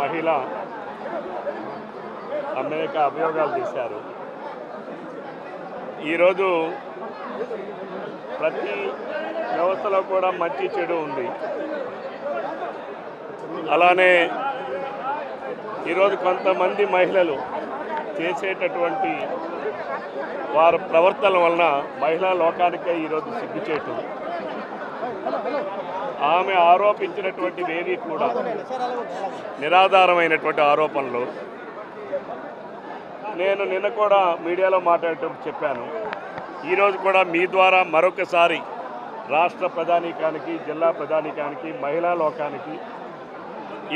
మహిళ అనేక అభియోగాలు చేశారు ఈరోజు ప్రతి వ్యవస్థలో కూడా మంచి చెడు ఉంది. అలానే ఈరోజు కొంతమంది మహిళలు చేసేటటువంటి వారి ప్రవర్తన వలన మహిళా లోకానికే ఈరోజు సిగ్గుచేటు. ఆమె ఆరోపించినటువంటి వేది కూడా నిరాధారమైనటువంటి ఆరోపణలు. నేను నిన్న కూడా మీడియాలో మాట్లాడేటప్పుడు చెప్పాను. ఈరోజు కూడా మీ ద్వారా మరొకసారి రాష్ట్ర ప్రధానికానికి జిల్లా ప్రధానికానికి మహిళా లోకానికి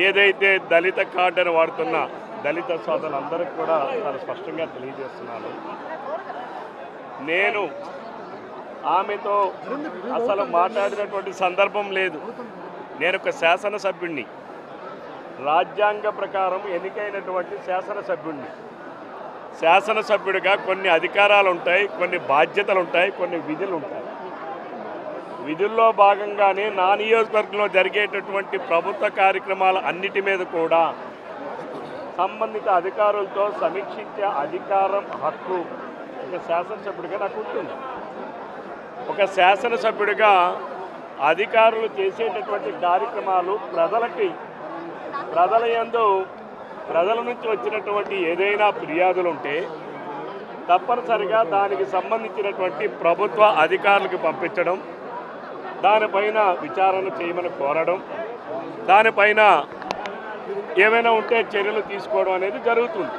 ఏదైతే దళిత కార్డును వాడుతున్న దళిత సోదరులందరికీ కూడా చాలా స్పష్టంగా తెలియజేస్తున్నాను. నేను ఆమెతో అసలు మాట్లాడినటువంటి సందర్భం లేదు. నేను ఒక శాసనసభ్యుణ్ణి. రాజ్యాంగ ప్రకారం ఎన్నికైనటువంటి శాసనసభ్యుణ్ణి. శాసనసభ్యుడిగా కొన్ని అధికారాలు ఉంటాయి కొన్ని బాధ్యతలు ఉంటాయి కొన్ని విధులు ఉంటాయి విధుల్లో భాగంగానే నా నియోజకవర్గంలో జరిగేటటువంటి ప్రభుత్వ కార్యక్రమాల అన్నిటి మీద కూడా సంబంధిత అధికారులతో సమీక్షించే అధికారం హక్కు ఒక శాసనసభ్యుడిగా నాకు ఉంటుంది. ఒక శాసనసభ్యుడిగా అధికారులు చేసేటటువంటి కార్యక్రమాలు ప్రజలకి ప్రజల యందు ప్రజల నుంచి వచ్చినటువంటి ఏదైనా ఫిర్యాదులు ఉంటే తప్పనిసరిగా దానికి సంబంధించినటువంటి ప్రభుత్వ అధికారులకు పంపించడం దానిపైన విచారణ చేయమని కోరడం దానిపైన ఏమైనా ఉంటే చర్యలు తీసుకోవడం అనేది జరుగుతుంది.